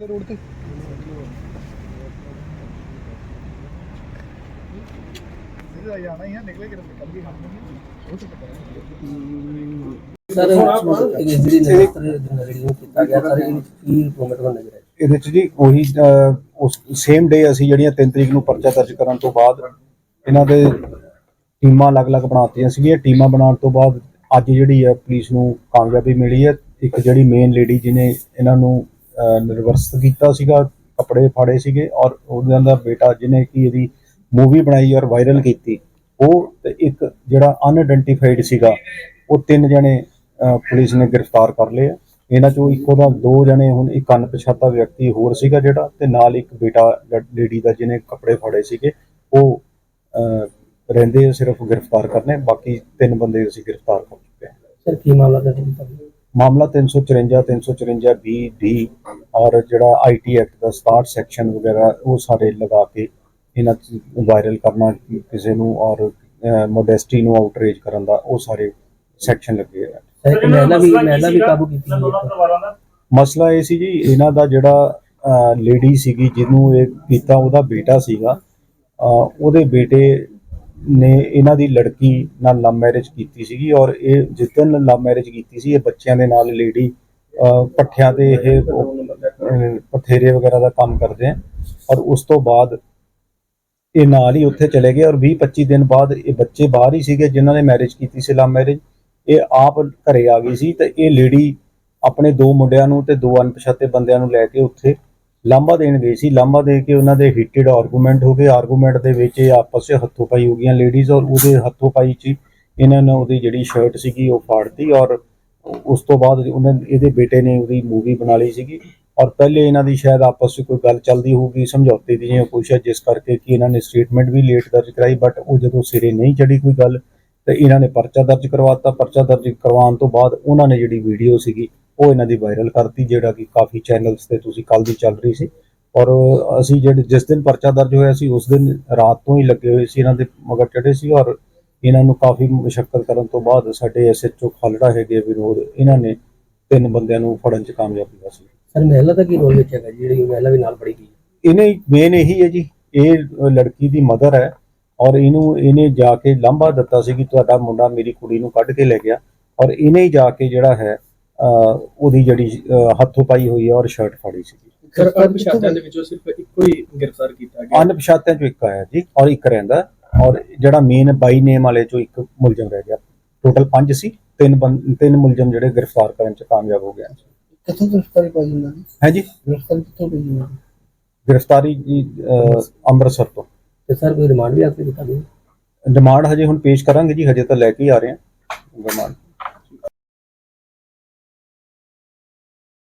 Road ਤੇ। ਸਿੱਧਾ ਜਾਣਾ ਹੀ ਹੈ ਨਿਕਲੇ ਕਿ ਕੱਲ ਵੀ ਹਮ ਨਹੀਂ। ਹੋ ਸਕਦਾ ਸਰ ਜਿਹੜੀ ਨਜ਼ਰੀ ਨੂੰ ਕੀਤਾ ਗਿਆ ਸਰ ਇਹ ਕੀ ਇੰਪਰੂਵਮੈਂਟ ਹੋਣ ਲੱਗ ਰਿਹਾ ਇਹਦੇ ਚ ਜੀ ਉਹੀ ਉਸ ਸੇਮ ਡੇ ਅਸੀਂ ਜਿਹੜੀਆਂ 3 ਤਰੀਕ ਨੂੰ ਪਰਚਾ ਦਰਜ ਕਰਨ ਤੋਂ ਬਾਅਦ ਇਹਨਾਂ ਦੇ ਟੀਮਾਂ ਅਲੱਗ-ਅਲੱਗ ਬਣਾਤੀਆਂ ਸੀਗੀਆਂ। ਟੀਮਾਂ ਬਣਾਉਣ ਤੋਂ ਬਾਅਦ ਅੱਜ ਜਿਹੜੀ ਹੈ ਪੁਲਿਸ ਨੂੰ ਕਾਮਯਾਬੀ ਮਿਲੀ ਹੈ। ਇੱਕ ਜਿਹੜੀ ਮੇਨ ਲੇਡੀ ਜਿਹਨੇ ਇਹਨਾਂ ਨੂੰ ਨਿਰਵਸਤ ਕੀਤਾ ਸੀਗਾ, ਕੱਪੜੇ ਫਾੜੇ ਸੀਗੇ ਔਰ ਉਹਨਾਂ ਦਾ ਬੇਟਾ ਜਿਹਨੇ ਕਿ ਇਹਦੀ ਮੂਵੀ ਬਣਾਈ ਔਰ ਵਾਇਰਲ ਕੀਤੀ, ਉਹ ਤੇ ਇੱਕ ਜਿਹੜਾ ਅਨਆਇਡੈਂਟੀਫਾਈਡ ਸੀਗਾ, ਉਹ ਤਿੰਨ ਜਣੇ ਪੁਲਿਸ ਨੇ ਗ੍ਰਿਫਤਾਰ ਕਰ ਲਏ ਇਹਨਾਂ ਚੋਂ ਇੱਕੋ ਦਾ ਦੋ ਜਣੇ ਹੁਣ ਇੱਕ ਅਣਪਛਾਤਾ ਵਿਅਕਤੀ ਹੋਰ ਸੀਗਾ ਜਿਹੜਾ ਤੇ ਨਾਲ ਇੱਕ ਬੇਟਾ ਲੇਡੀ ਦਾ ਜਿਹਨੇ ਕੱਪੜੇ ਫਾੜੇ ਸੀਗੇ, ਉਹ ਰਹਿੰਦੇ ਆ ਸਿਰਫ ਗ੍ਰਿਫਤਾਰ ਕਰਨੇ, ਬਾਕੀ ਤਿੰਨ ਬੰਦੇ ਅਸੀਂ ਗ੍ਰਿਫਤਾਰ ਕਰ ਚੁੱਕੇ ਹਾਂ। ਸਰ, ਕੀ ਮਾਮਲਾ ਦਰਜ ਕੀਤਾ ਮਾਮਲਾ 354 354 ਬੀ ਡੀ ਔਰ ਜਿਹੜਾ ਆਈਟੀ ਐਕਟ ਦਾ 67 ਸੈਕਸ਼ਨ ਵਗੈਰਾ ਉਹ ਸਾਰੇ ਲਗਾ ਕੇ ਇਹਨਾਂ ਵਾਇਰਲ ਕਰਨਾ ਕਿਸੇ ਨੂੰ ਔਰ ਮੋਡੈਸਟੀ ਨੂੰ ਆਊਟਰੇਜ ਕਰਨ ਦਾ ਉਹ ਸਾਰੇ ਸੈਕਸ਼ਨ ਲੱਗੇ ਆ। ਸਰ ਇੱਕ ਮਹਿਲਾ ਵੀ ਮਹਿਲਾ ਵੀ ਕਾਬੂ ਕੀਤੀ ਗਈ ਹੈ ਮਸਲਾ ਇਹ ਸੀ ਜੀ ਇਹਨਾਂ ਦਾ ਜਿਹੜਾ ਲੇਡੀ ਸੀਗੀ ਜਿਹਨੂੰ ਇਹ ਕੀਤਾ ਉਹਦਾ ਬੇਟਾ ਸੀਗਾ। ਉਹਦੇ ਬੇਟੇ ਨੇ ਇਹਨਾਂ ਦੀ ਲੜਕੀ ਨਾਲ ਲਵ ਮੈਰਿਜ ਕੀਤੀ ਸੀਗੀ ਔਰ ਇਹ ਜਿੱਦਨ ਲਵ ਮੈਰਿਜ ਕੀਤੀ ਸੀ, ਇਹ ਬੱਚਿਆਂ ਦੇ ਨਾਲ ਲੇਡੀ ਪੱਠਿਆਂ ਤੇ ਇਹ ਪਥੇਰੇ ਵਗੈਰਾ ਦਾ ਕੰਮ ਕਰਦੇ ਆ ਔਰ ਉਸ ਤੋਂ ਬਾਅਦ ਇਹ ਨਾਲ ਹੀ ਉੱਥੇ ਚਲੇ ਗਏ ਔਰ 20 25 ਦਿਨ ਬਾਅਦ ਇਹ ਬੱਚੇ ਬਾਹਰ ਹੀ ਸੀਗੇ ਜਿਨ੍ਹਾਂ ਨੇ ਮੈਰਿਜ ਕੀਤੀ ਸੀ ਲਵ ਮੈਰਿਜ। ਇਹ ਆਪ ਘਰੇ ਆ ਗਈ ਸੀ ਤੇ ਇਹ ਲੇਡੀ ਆਪਣੇ ਦੋ ਮੁੰਡਿਆਂ ਨੂੰ ਤੇ ਦੋ ਅਣਪਛਾਤੇ ਬੰਦਿਆਂ ਨੂੰ ਲੈ ਕੇ ਉੱਥੇ ਲਾਂਭਾ ਦੇਣ ਗਏ ਸੀ। ਲਾਂਭਾ ਦੇ ਕੇ ਉਹਨਾਂ ਦੇ ਹੀਟਡ ਆਰਗੂਮੈਂਟ ਹੋ ਗਏ। ਆਰਗੂਮੈਂਟ ਦੇ ਵਿੱਚ ਇਹ ਆਪਸ ਵਿੱਚ ਹੱਥੋਂ-ਪਾਈ ਹੋ ਗਈਆਂ ਲੇਡੀਜ਼ ਔਰ ਉਹਦੇ ਹੱਥੋਂ-ਪਾਈ 'ਚ ਹੀ ਇਹਨਾਂ ਨੇ ਉਹਦੀ ਜਿਹੜੀ ਸ਼ਰਟ ਸੀਗੀ ਉਹ ਫਾੜਤੀ ਔਰ ਉਸ ਤੋਂ ਬਾਅਦ ਉਹਨਾਂ ਇਹਦੇ ਬੇਟੇ ਨੇ ਉਹਦੀ ਮੂਵੀ ਬਣਾ ਲਈ ਸੀਗੀ। ਔਰ ਪਹਿਲੇ ਇਹਨਾਂ ਦੀ ਸ਼ਾਇਦ ਆਪਸ ਵਿੱਚ ਕੋਈ ਗੱਲ ਚੱਲਦੀ ਹੋਊਗੀ, ਸਮਝੌਤੇ ਦੀ ਜਿਹੀਆਂ ਕੁਛ ਹੈ, ਜਿਸ ਕਰਕੇ ਕਿ ਇਹਨਾਂ ਨੇ ਸਟੇਟਮੈਂਟ ਵੀ ਲੇਟ ਦਰਜ ਕਰਾਈ ਬਟ ਉਹ ਜਦੋਂ ਸਿਰੇ ਨਹੀਂ ਚੜੀ ਕੋਈ ਗੱਲ, ਤੇ ਇਹਨਾਂ ਨੇ ਪਰਚਾ ਦਰਜ ਕਰਵਾਤਾ ਪਰਚਾ ਦਰਜ ਕਰਵਾਉਣ ਤੋਂ ਬਾਅਦ ਉਹਨਾਂ ਨੇ ਜਿਹੜੀ ਵੀਡੀਓ ਸੀਗੀ ਉਹ ਇਹਨਾਂ ਦੀ ਵਾਇਰਲ ਕਰਤੀ ਜਿਹੜਾ ਕਿ ਕਾਫੀ ਚੈਨਲਸ ਤੇ ਤੁਸੀਂ ਕੱਲ ਦੀ ਚੱਲ ਰਹੀ ਸੀ ਔਰ ਅਸੀਂ ਜਿਹੜੇ ਜਿਸ ਦਿਨ ਪਰਚਾ ਦਰਜ ਹੋਇਆ ਸੀ ਉਸ ਦਿਨ ਰਾਤ ਤੋਂ ਹੀ ਲੱਗੇ ਹੋਏ ਸੀ ਇਹਨਾਂ ਦੇ ਮਗਰ ਚੜੇ ਸੀ ਔਰ ਇਹਨਾਂ ਨੂੰ ਕਾਫੀ ਮੁਸ਼ਕਲ ਕਰਨ ਤੋਂ ਬਾਅਦ ਸਾਡੇ ਐਸਐਚਓ ਖਾਲੜਾ ਹੈਗੇ ਵਿਨੋਦ ਇਹਨਾਂ ਨੇ ਤਿੰਨ ਬੰਦਿਆਂ ਨੂੰ ਫੜਨ ਚ ਕਾਮਯਾਬੀ ਹਾਸਲ ਸਰ ਮਹਿਲਾ ਦਾ ਕੀ ਰੋਲ ਵਿੱਚ ਹੈਗਾ? ਜਿਹੜੀ ਮਹਿਲਾ ਵੀ ਨਾਲ ਫੜੀ ਗਈ? ਇਹਨੇ ਮੇਨ ਇਹੀ ਹੈ ਜੀ ਇਹ ਲੜਕੀ ਦੀ ਮਦਰ ਹੈ ਔਰ ਇਹਨੂੰ ਇਹਨੇ ਜਾ ਕੇ ਲਾਂਭਾ ਦਿੱਤਾ ਸੀ ਕਿ ਤੁਹਾਡਾ ਮੁੰਡਾ ਮੇਰੀ ਕੁੜੀ ਨੂੰ ਕੱਢ ਕੇ ਲੈ ਗਿਆ ਔਰ ਇਹਨੇ ਹੀ ਜਾ ਕੇ ਜਿਹੜਾ ਹੈ ਉਹਦੀ ਜਿਹੜੀ ਹੱਥੋਂ ਪਾਈ ਹੋਈ ਹੈ ਔਰ ਸ਼ਰਟ ਫਾੜੀ ਸੀ ਅਣਪਛਾਤਿਆਂ ਦੇ ਵਿੱਚੋਂ ਸਿਰਫ ਇੱਕੋ ਹੀ ਗ੍ਰਿਫਤਾਰ ਕੀਤਾ ਗਿਆ। ਅਣਪਛਾਤਿਆਂ ਚੋਂ ਇੱਕ ਆਇਆ ਜੀ ਔਰ ਇੱਕ ਰਹਿੰਦਾ। ਔਰ ਜਿਹੜਾ ਮੇਨ ਬਾਈ ਨੇਮ ਵਾਲੇ ਚੋਂ ਇੱਕ ਮੁਲਜ਼ਮ ਰਹਿ ਗਿਆ। ਟੋਟਲ 5 ਸੀ ਤਿੰਨ ਬੰ- ਤਿੰਨ ਮੁਲਜ਼ਮ ਜਿਹੜੇ ਗ੍ਰਿਫਤਾਰ ਕਰਨ ਚ ਕਾਮਯਾਬ ਹੋ ਗਏ ਕਿੱਥੋਂ ਗ੍ਰਿਫਤਾਰੀ ਪਾਈ ਉਹਨਾਂ ਦੀ? ਹੈ ਜੀ ਗ੍ਰਿਫਤਾਰੀ ਕਿੱਥੋਂ ਪਈ ਉਹਨਾਂ ਦੀ? ਗ੍ਰਿਫਤਾਰੀ ਜੀ ਅਹ, ਅੰਮ੍ਰਿਤਸਰ ਤੋਂ। ਤੇ ਸਰ ਕੋਈ ਰਿਮਾਂਡ ਵੀ ਆਖਰੀ ਦਿੱਤਾ ਗਿਆ? ਡਿਮਾਂਡ ਹਜੇ ਹੁਣ ਪੇਸ਼ ਕਰਾਂਗੇ ਜੀ ਹਜੇ ਤਾਂ ਲੈ ਕੇ ਹੀ ਆ ਰਹੇ ਹਾਂ। ਡਿਮਾਂਡ